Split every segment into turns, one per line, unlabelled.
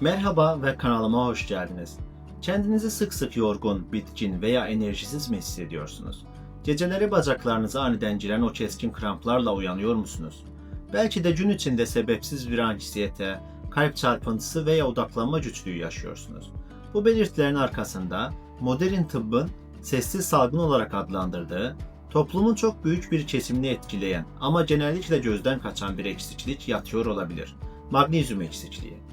Merhaba ve kanalıma hoş geldiniz. Kendinizi sık sık yorgun, bitkin veya enerjisiz mi hissediyorsunuz? Geceleri bacaklarınızı aniden giren o keskin kramplarla uyanıyor musunuz? Belki de gün içinde sebepsiz bir anksiyete, kalp çarpıntısı veya odaklanma güçlüğü yaşıyorsunuz. Bu belirtilerin arkasında modern tıbbın sessiz salgın olarak adlandırdığı, toplumun çok büyük bir kesimini etkileyen ama genellikle gözden kaçan bir eksiklik yatıyor olabilir. Magnezyum eksikliği.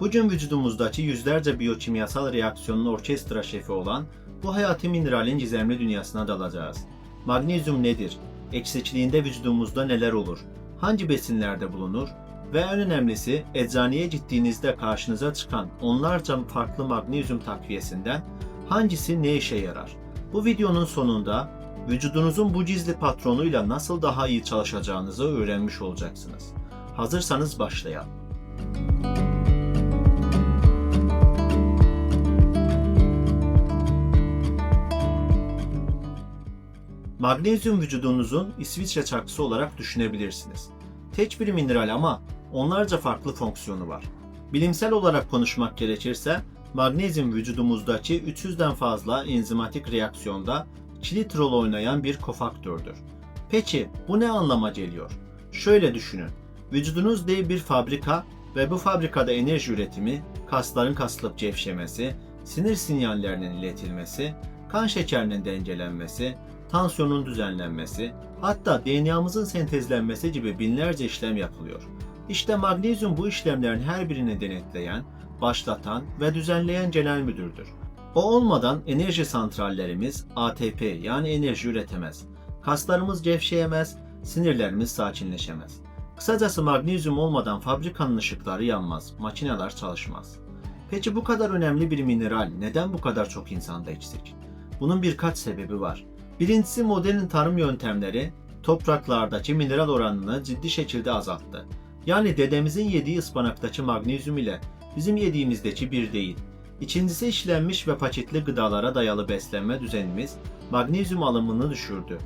Bugün vücudumuzdaki yüzlerce biyokimyasal reaksiyonun orkestra şefi olan bu hayati mineralin gizemli dünyasına dalacağız. Magnezyum nedir? Eksikliğinde vücudumuzda neler olur? Hangi besinlerde bulunur? Ve en önemlisi eczaneye gittiğinizde karşınıza çıkan onlarca farklı magnezyum takviyesinden hangisi ne işe yarar? Bu videonun sonunda vücudunuzun bu gizli patronuyla nasıl daha iyi çalışacağınızı öğrenmiş olacaksınız. Hazırsanız başlayalım. Magnezyum vücudunuzun İsviçre çakısı olarak düşünebilirsiniz. Tek bir mineral ama onlarca farklı fonksiyonu var. Bilimsel olarak konuşmak gerekirse magnezyum vücudumuzdaki 300'den fazla enzimatik reaksiyonda kilit rol oynayan bir kofaktördür. Peki bu ne anlama geliyor? Şöyle düşünün. Vücudunuz dev bir fabrika ve bu fabrikada enerji üretimi, kasların kasılıp gevşemesi, sinir sinyallerinin iletilmesi, kan şekerinin dengelenmesi, tansiyonun düzenlenmesi, hatta DNA'mızın sentezlenmesi gibi binlerce işlem yapılıyor. İşte magnezyum bu işlemlerin her birini denetleyen, başlatan ve düzenleyen genel müdürdür. O olmadan enerji santrallerimiz ATP yani enerji üretemez. Kaslarımız gevşeyemez, sinirlerimiz sakinleşemez. Kısacası magnezyum olmadan fabrikanın ışıkları yanmaz, makineler çalışmaz. Peki bu kadar önemli bir mineral neden bu kadar çok insanda eksik? Bunun birkaç sebebi var. Birincisi modern tarım yöntemleri topraklardaki mineral oranını ciddi şekilde azalttı. Yani dedemizin yediği ıspanaktaki magnezyum ile bizim yediğimizdeki bir değil. İkincisi işlenmiş ve paketli gıdalara dayalı beslenme düzenimiz magnezyum alımını düşürdü.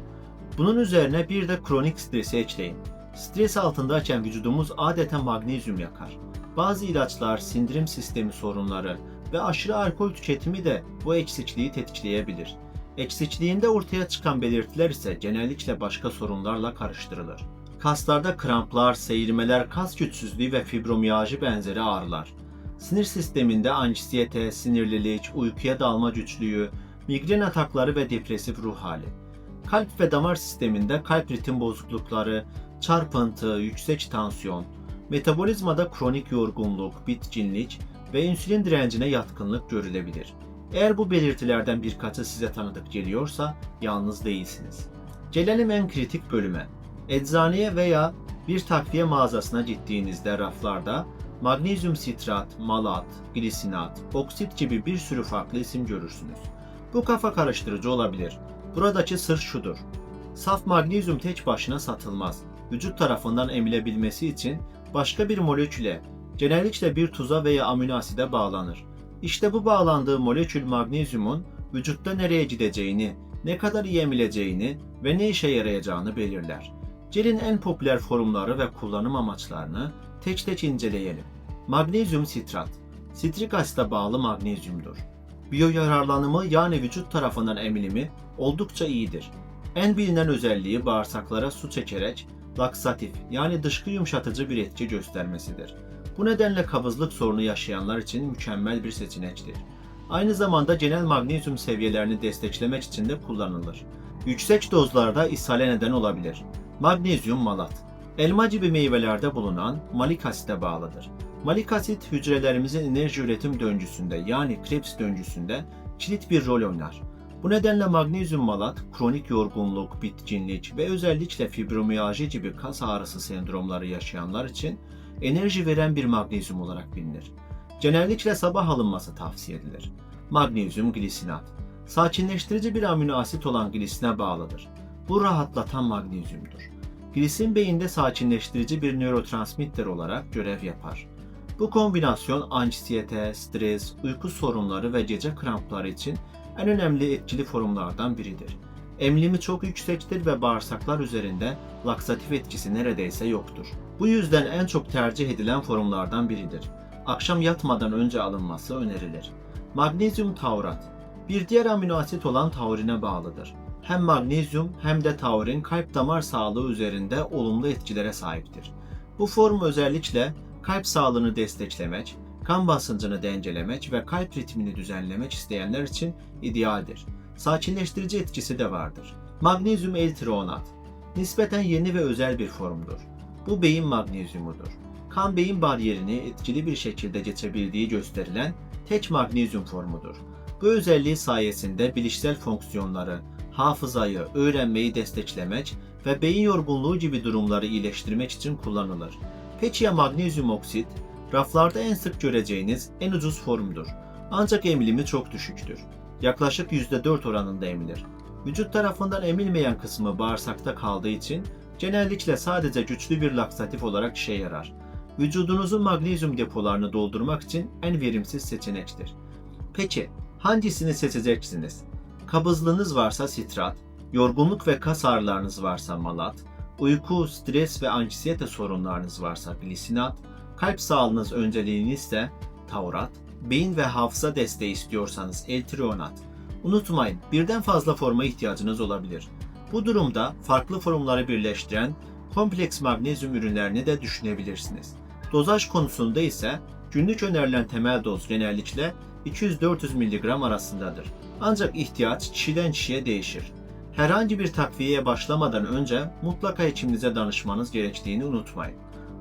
Bunun üzerine bir de kronik stresi ekleyin. Stres altındayken vücudumuz adeta magnezyum yakar. Bazı ilaçlar, sindirim sistemi sorunları ve aşırı alkol tüketimi de bu eksikliği tetikleyebilir. Eksikliğinde ortaya çıkan belirtiler ise genellikle başka sorunlarla karıştırılır. Kaslarda kramplar, seyirmeler, kas güçsüzlüğü ve fibromiyajı benzeri ağrılar. Sinir sisteminde anksiyete, sinirlilik, uykuya dalma güçlüğü, migren atakları ve depresif ruh hali. Kalp ve damar sisteminde kalp ritim bozuklukları, çarpıntı, yüksek tansiyon, metabolizmada kronik yorgunluk, bitkinlik ve insülin direncine yatkınlık görülebilir. Eğer bu belirtilerden birkaçı size tanıdık geliyorsa yalnız değilsiniz. Gelelim en kritik bölüme. Eczaneye veya bir takviye mağazasına gittiğinizde raflarda magnezyum sitrat, malat, glisinat, oksit gibi bir sürü farklı isim görürsünüz. Bu kafa karıştırıcı olabilir. Buradaki sır şudur. Saf magnezyum tek başına satılmaz. Vücut tarafından emilebilmesi için başka bir moleküle, genellikle bir tuza veya amino aside bağlanır. İşte bu bağlandığı molekül magnezyumun vücutta nereye gideceğini, ne kadar iyi emileceğini ve ne işe yarayacağını belirler. Gelin en popüler formları ve kullanım amaçlarını tek tek inceleyelim. Magnezyum sitrat, sitrik asite bağlı magnezyumdur. Biyoyararlanımı yani vücut tarafından emilimi oldukça iyidir. En bilinen özelliği bağırsaklara su çekerek laksatif yani dışkı yumuşatıcı bir etki göstermesidir. Bu nedenle kabızlık sorunu yaşayanlar için mükemmel bir seçenektir. Aynı zamanda genel magnezyum seviyelerini desteklemek için de kullanılır. Yüksek dozlarda ishale neden olabilir. Magnezyum malat. Elma gibi meyvelerde bulunan malik asite bağlıdır. Malik asit hücrelerimizin enerji üretim döngüsünde yani Krebs döngüsünde kilit bir rol oynar. Bu nedenle magnezyum malat, kronik yorgunluk, bitkinlik ve özellikle fibromiyalji gibi kas ağrısı sendromları yaşayanlar için enerji veren bir magnezyum olarak bilinir. Genellikle sabah alınması tavsiye edilir. Magnezyum glisinat. Sakinleştirici bir amino asit olan glisine bağlıdır. Bu rahatlatan magnezyumdur. Glisin beyinde sakinleştirici bir nörotransmitter olarak görev yapar. Bu kombinasyon anksiyete, stres, uyku sorunları ve gece krampları için en önemli etkili formlardan biridir. Emlimi çok yüksektir ve bağırsaklar üzerinde laksatif etkisi neredeyse yoktur. Bu yüzden en çok tercih edilen formlardan biridir. akşam yatmadan önce alınması önerilir. Magnezyum taurat bir diğer amino asit olan taurine bağlıdır. Hem magnezyum hem de taurin kalp damar sağlığı üzerinde olumlu etkilere sahiptir. Bu form özellikle kalp sağlığını desteklemek, kan basıncını dengelemek ve kalp ritmini düzenlemek isteyenler için idealdir. Sakinleştirici etkisi de vardır. Magnezyum L-trionat nispeten yeni ve özel bir formdur. Bu beyin magnezyumudur. Kan beyin bariyerini etkili bir şekilde geçebildiği gösterilen tek magnezyum formudur. Bu özelliği sayesinde bilişsel fonksiyonları, hafızayı, öğrenmeyi desteklemek ve beyin yorgunluğu gibi durumları iyileştirmek için kullanılır. Peki ya magnezyum oksit? Raflarda en sık göreceğiniz en ucuz formdur. Ancak emilimi çok düşüktür. Yaklaşık %4 oranında emilir. Vücut tarafından emilmeyen kısmı bağırsakta kaldığı için genellikle sadece güçlü bir laksatif olarak işe yarar. Vücudunuzun magnezyum depolarını doldurmak için en verimsiz seçenektir. Peki hangisini seçeceksiniz? Kabızlığınız varsa sitrat, yorgunluk ve kas ağrılarınız varsa malat, uyku, stres ve anksiyete sorunlarınız varsa glisinat, kalp sağlığınız önceliğinizse taurat, beyin ve hafıza desteği istiyorsanız L-trionat. Unutmayın, birden fazla forma ihtiyacınız olabilir. Bu durumda farklı formları birleştiren kompleks magnezyum ürünlerini de düşünebilirsiniz. Dozaj konusunda ise günlük önerilen temel doz genellikle 200-400 mg arasındadır. Ancak ihtiyaç kişiden kişiye değişir. Herhangi bir takviyeye başlamadan önce mutlaka hekiminize danışmanız gerektiğini unutmayın.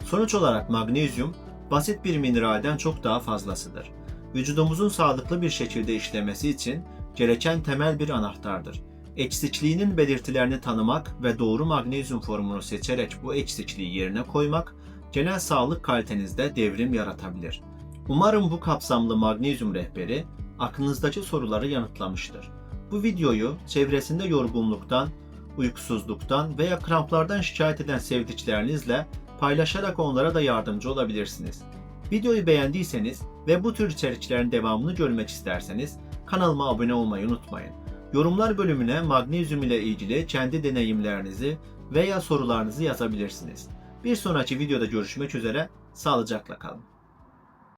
Sonuç olarak magnezyum basit bir mineralden çok daha fazlasıdır. Vücudumuzun sağlıklı bir şekilde işlemesi için gereken temel bir anahtardır. Eksikliğinin belirtilerini tanımak ve doğru magnezyum formunu seçerek bu eksikliği yerine koymak genel sağlık kalitenizde devrim yaratabilir. Umarım bu kapsamlı magnezyum rehberi aklınızdaki soruları yanıtlamıştır. Bu videoyu çevresinde yorgunluktan, uykusuzluktan veya kramplardan şikayet eden sevdiklerinizle paylaşarak onlara da yardımcı olabilirsiniz. Videoyu beğendiyseniz ve bu tür içeriklerin devamını görmek isterseniz kanalıma abone olmayı unutmayın. Yorumlar bölümüne magnezyum ile ilgili kendi deneyimlerinizi veya sorularınızı yazabilirsiniz. Bir sonraki videoda görüşmek üzere, sağlıcakla kalın.